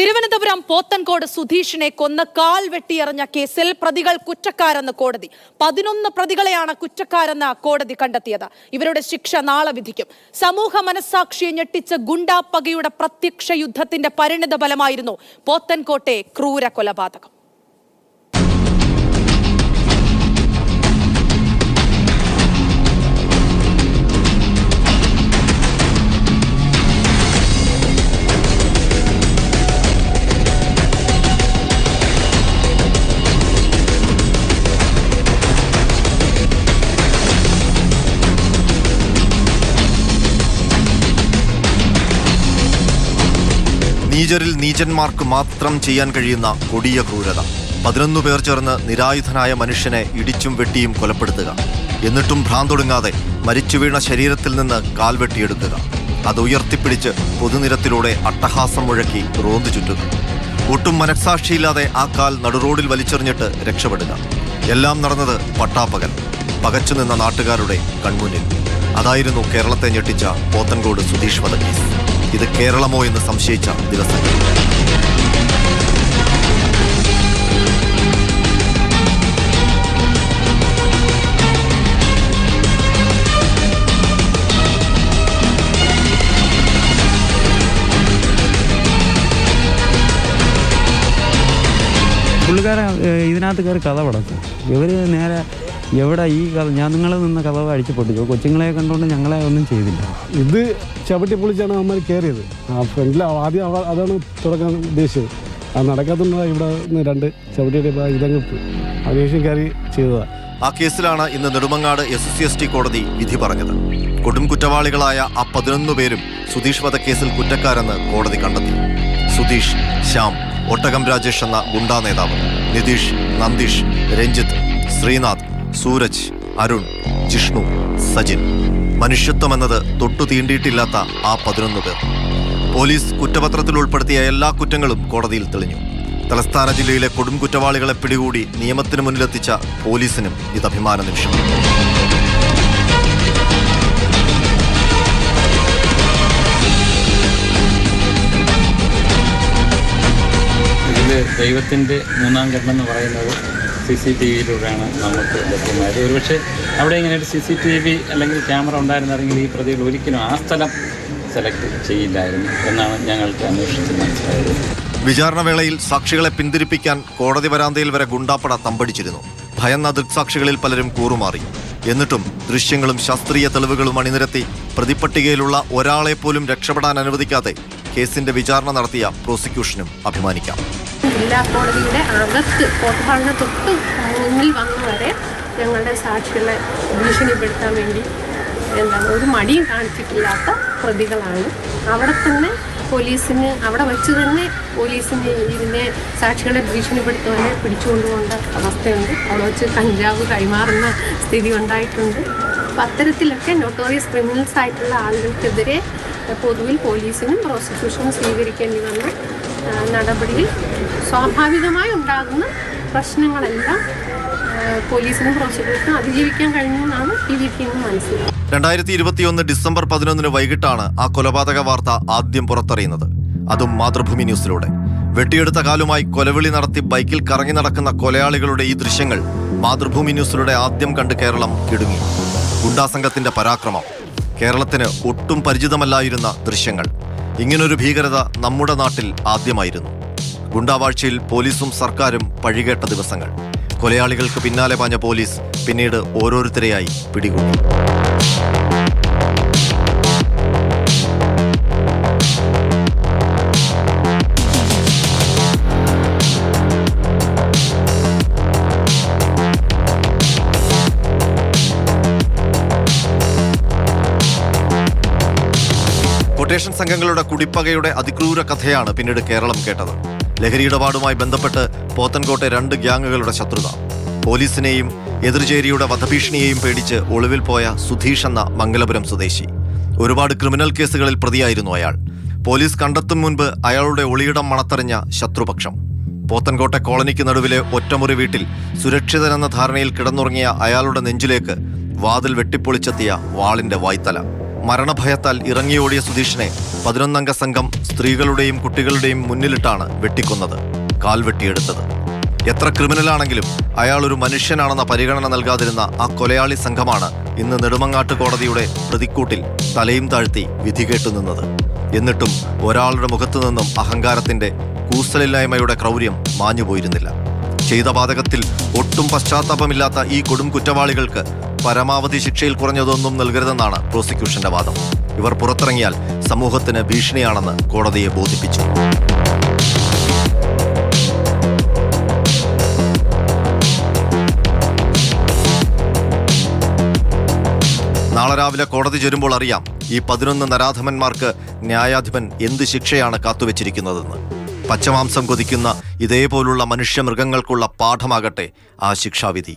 തിരുവനന്തപുരം പോത്തൻകോട് സുധീഷിനെ കൊന്ന് കാൽ വെട്ടിയെറിഞ്ഞ കേസിൽ പ്രതികൾ കുറ്റക്കാരെന്ന് കോടതി. പതിനൊന്ന് പ്രതികളെയാണ് കുറ്റക്കാരെന്ന് കോടതി കണ്ടെത്തിയത്. ഇവരുടെ ശിക്ഷ നാളെ വിധിക്കും. സമൂഹ മനസ്സാക്ഷിയെ ഞെട്ടിച്ച ഗുണ്ടാപ്പകയുടെ പ്രത്യക്ഷ യുദ്ധത്തിന്റെ പരിണിത ഫലമായിരുന്നു പോത്തൻകോട്ടെ ക്രൂര കൊലപാതകം നീചരിൽ നീചന്മാർക്ക് മാത്രം ചെയ്യാൻ കഴിയുന്ന കൊടിയ ക്രൂരത. പതിനൊന്ന് പേർ ചേർന്ന് നിരായുധനായ മനുഷ്യനെ ഇടിച്ചും വെട്ടിയും കൊലപ്പെടുത്തുക. എന്നിട്ടും ഭ്രാന്തൊടുങ്ങാതെ മരിച്ചു വീണ ശരീരത്തിൽ നിന്ന് കാൽ വെട്ടിയെടുക്കുക. അത് ഉയർത്തിപ്പിടിച്ച് പൊതുനിരത്തിലൂടെ അട്ടഹാസം മുഴക്കി റോന്തു ചുറ്റുക. ഒട്ടും മനസാക്ഷിയില്ലാതെ ആ കാൽ നടുറോഡിൽ വലിച്ചെറിഞ്ഞിട്ട് രക്ഷപ്പെടുക. എല്ലാം നടന്നത് പട്ടാപ്പകൽ. പകച്ചു നിന്ന നാട്ടുകാരുടെ കൺമുന്നിൽ. അതായിരുന്നു കേരളത്തെ ഞെട്ടിച്ച പോത്തൻകോട് സുധീഷ് വധക്കേസ്. ഇത് കേരളമോ എന്ന് സംശയിച്ച ദിവസങ്ങൾ പുള്ളിക്കാരൻ ഇതിനകത്ത് കയറി കഥ പടക്കും. ഇവർ നേരെ എവിടെ ഈ കഥ? ഞാൻ നിങ്ങളെ നിന്ന് കഥ അടിച്ചു പൊട്ടിച്ചു. കൊച്ചുങ്ങളെ കണ്ടുകൊണ്ട് ഞങ്ങളെ ഒന്നും ചെയ്തില്ല. ഇത് ചവിട്ടി പൊളിച്ചാണ് അവന്മാർ കയറിയത് ആ ഫ്രണ്ടിൽ ആദ്യം അതാണ് തുടക്കാൻ ഉദ്ദേശിച്ചത്. അത് നടക്കാത്തതുകൊണ്ടാണ് ഇവിടെ നിന്ന് രണ്ട് ചവിട്ടിയുടെ ഇതങ്ങ് അന്വേഷണം കയറി ചെയ്തതാണ് ആ കേസിലാണ് ഇന്ന് Nedumangad S C S T കോടതി വിധി പറഞ്ഞത്. കൊടും കുറ്റവാളികളായ ആ പതിനൊന്ന് പേരും സുധീഷ് വധക്കേസിൽ കുറ്റക്കാരെന്ന് കോടതി കണ്ടെത്തി. സുധീഷ് ശ്യാം ഒട്ടകം രാജേഷ് എന്ന ഗുണ്ടാ നേതാവ് നിതീഷ് നന്ദീഷ് രഞ്ജിത്ത് ശ്രീനാഥ് സൂരജ് അരുൺ ജിഷ്ണു സജിൻ. മനുഷ്യത്വം എന്നത് തൊട്ടു തീണ്ടിയിട്ടില്ലാത്ത ആ പതിനൊന്ന് പേർ. പോലീസ് കുറ്റപത്രത്തിൽ ഉൾപ്പെടുത്തിയ എല്ലാ കുറ്റങ്ങളും കോടതിയിൽ തെളിഞ്ഞു. തലസ്ഥാന ജില്ലയിലെ കൊടും കുറ്റവാളികളെ പിടികൂടി നിയമത്തിന് മുന്നിലെത്തിച്ച പോലീസിനും ഇത് അഭിമാന നിമിഷം. ഇതിൽ ദൈവത്തിന്റെ മൂന്നാം ഘട്ടം എന്ന് പറയുന്നത് സി സി ടി വിയിലൂടെയാണ് നമുക്ക് ലഭ്യമായത്. ഒരുപക്ഷെ അവിടെ ഇങ്ങനെ ഒരു സി സി ടി വി അല്ലെങ്കിൽ ക്യാമറ ഉണ്ടായിരുന്നെങ്കിൽ ഈ പ്രതികൾ ഒരിക്കലും ആ സ്ഥലം സെലക്ട് ചെയ്യില്ലായിരുന്നു എന്നാണ് ഞങ്ങൾക്ക് അന്വേഷിച്ച് മനസ്സിലായത്. വിചാരണവേളയിൽ സാക്ഷികളെ പിന്തിരിപ്പിക്കാൻ കോടതി വരാന്തയിൽ വരെ ഗുണ്ടാപ്പട തമ്പടിച്ചിരുന്നു. ഭയന്ന ദൃക്സാക്ഷികളിൽ പലരും കൂറുമാറി. എന്നിട്ടും ദൃശ്യങ്ങളും ശാസ്ത്രീയ തെളിവുകളും അണിനിരത്തി പ്രതിപ്പട്ടികയിലുള്ള ഒരാളെ പോലും രക്ഷപ്പെടാൻ അനുവദിക്കാതെ കേസിന്റെ വിചാരണ നടത്തിയ പ്രോസിക്യൂഷനും അഭിമാനിക്കാം. ജില്ലാ കോടതിയുടെ അകത്ത് ഹാളിന് തൊട്ട് മുന്നിൽ വന്നവരെ ഞങ്ങളുടെ സാക്ഷികളെ ഭീഷണിപ്പെടുത്താൻ വേണ്ടി എന്താണ് ഒരു മടിയും കാണിച്ചിട്ടില്ലാത്ത പ്രതികളാണ്. അവിടെ തന്നെ പോലീസിന് അവിടെ വെച്ച് തന്നെ പോലീസിന് ഇതിനെ സാക്ഷികളെ ഭീഷണിപ്പെടുത്തുവാനെ പിടിച്ചുകൊണ്ടുപോകേണ്ട അവസ്ഥയുണ്ട്. അവിടെ വെച്ച് കഞ്ചാവ് കൈമാറുന്ന സ്ഥിതി ഉണ്ടായിട്ടുണ്ട്. അപ്പം അത്തരത്തിലൊക്കെ നോട്ടോറിയസ് ക്രിമിനൽസ് ആയിട്ടുള്ള ആളുകൾക്കെതിരെ പൊതുവിൽ പോലീസിനും പ്രോസിക്യൂഷനും സ്വീകരിക്കേണ്ടി വന്ന നടപടിയിൽ സ്വാഭാവികമായി ഉണ്ടാകുന്ന പ്രശ്നങ്ങളെല്ലാം പോലീസിനും പ്രോസിക്യൂഷനും അതിജീവിക്കാൻ കഴിഞ്ഞു എന്നാണ് ഈ വിധിയിൽ നിന്ന് മനസ്സിലാക്കുന്നത്. രണ്ടായിരത്തി ഇരുപത്തിയൊന്ന് ഡിസംബർ പതിനൊന്നിന് വൈകിട്ടാണ് ആ കൊലപാതക വാർത്ത ആദ്യം പുറത്തറിയുന്നത്. അതും മാതൃഭൂമി ന്യൂസിലൂടെ. വെട്ടിയെടുത്ത കാലുമായി കൊലവിളി നടത്തി ബൈക്കിൽ കറങ്ങി നടക്കുന്ന കൊലയാളികളുടെ ഈ ദൃശ്യങ്ങൾ മാതൃഭൂമി ന്യൂസിലൂടെ ആദ്യം കണ്ട് കേരളം കിടുങ്ങി. ഗുണ്ടാസംഘത്തിന്റെ പരാക്രമം. കേരളത്തിന് ഒട്ടും പരിചിതമല്ലായിരുന്ന ദൃശ്യങ്ങൾ. ഇങ്ങനൊരു ഭീകരത നമ്മുടെ നാട്ടിൽ ആദ്യമായിരുന്നു. ഗുണ്ടാവാഴ്ചയിൽ പോലീസും സർക്കാരും പഴികേട്ട ദിവസങ്ങൾ. കൊലയാളികൾക്ക് പിന്നാലെ പാഞ്ഞ പോലീസ് പിന്നീട് ഓരോരുത്തരെയായി പിടികൂടി. കൊട്ടേഷൻ സംഘങ്ങളുടെ കുടിപ്പകയുടെ അതിക്രൂര കഥയാണ് പിന്നീട് കേരളം കേട്ടത്. ലഹരി ഇടപാടുമായി ബന്ധപ്പെട്ട് പോത്തൻകോട്ടെ രണ്ട് ഗ്യാങ്ങുകളുടെ ശത്രുത. പോലീസിനെയും എതിർചേരിയുടെ വധഭീഷണിയെയും പേടിച്ച് ഒളിവിൽ പോയ സുധീഷ് എന്ന മംഗലപുരം സ്വദേശി. ഒരുപാട് ക്രിമിനൽ കേസുകളിൽ പ്രതിയായിരുന്നു അയാൾ. പോലീസ് കണ്ടെത്തും മുൻപ് അയാളുടെ ഒളിയിടം മണത്തറിഞ്ഞ ശത്രുപക്ഷം. പോത്തൻകോട്ടെ കോളനിക്ക് നടുവിലെ ഒറ്റമുറി വീട്ടിൽ സുരക്ഷിതനെന്ന ധാരണയിൽ കിടന്നുറങ്ങിയ അയാളുടെ നെഞ്ചിലേക്ക് വാതിൽ വെട്ടിപ്പൊളിച്ചെത്തിയ വാളിന്റെ വായ്ത്തല. മരണഭയത്താൽ ഇറങ്ങിയോടിയ സുധീഷിനെ പതിനൊന്നംഗ സംഘം സ്ത്രീകളുടെയും കുട്ടികളുടെയും മുന്നിലിട്ടാണ് വെട്ടിക്കൊന്നത് കാൽ വെട്ടിയെടുത്തത്. എത്ര ക്രിമിനലാണെങ്കിലും അയാൾ ഒരു മനുഷ്യനാണെന്ന പരിഗണന നൽകാതിരുന്ന ആ കൊലയാളി സംഘമാണ് ഇന്ന് നെടുമങ്ങാട്ട് കോടതിയുടെ പ്രതിക്കൂട്ടിൽ തലയും താഴ്ത്തി വിധി കേട്ടുനിന്നത് എന്നിട്ടും ഒരാളുടെ മുഖത്തു നിന്നും അഹങ്കാരത്തിന്റെ കൂസലില്ലായ്മയുടെ ക്രൗര്യം മാഞ്ഞുപോയിരുന്നില്ല. ചെയ്ത പാതകത്തിൽ ഒട്ടും പശ്ചാത്താപമില്ലാത്ത ഈ കൊടും കുറ്റവാളികൾക്ക് പരമാവധി ശിക്ഷയിൽ കുറഞ്ഞതൊന്നും നൽകരുതെന്നാണ് പ്രോസിക്യൂഷന്റെ വാദം. ഇവർ പുറത്തിറങ്ങിയാൽ സമൂഹത്തിന് ഭീഷണിയാണെന്ന് കോടതിയെ ബോധിപ്പിച്ചു. നാളെ രാവിലെ കോടതി ചേരുമ്പോൾ അറിയാം ഈ പതിനൊന്ന് നരാധമന്മാർക്ക് ന്യായാധിപൻ എന്ത് ശിക്ഷയാണ് കാത്തുവച്ചിരിക്കുന്നതെന്ന്. പച്ചമാംസം കൊതിക്കുന്ന ഇതേപോലുള്ള മനുഷ്യമൃഗങ്ങൾക്കുള്ള പാഠമാകട്ടെ ആ ശിക്ഷാവിധി.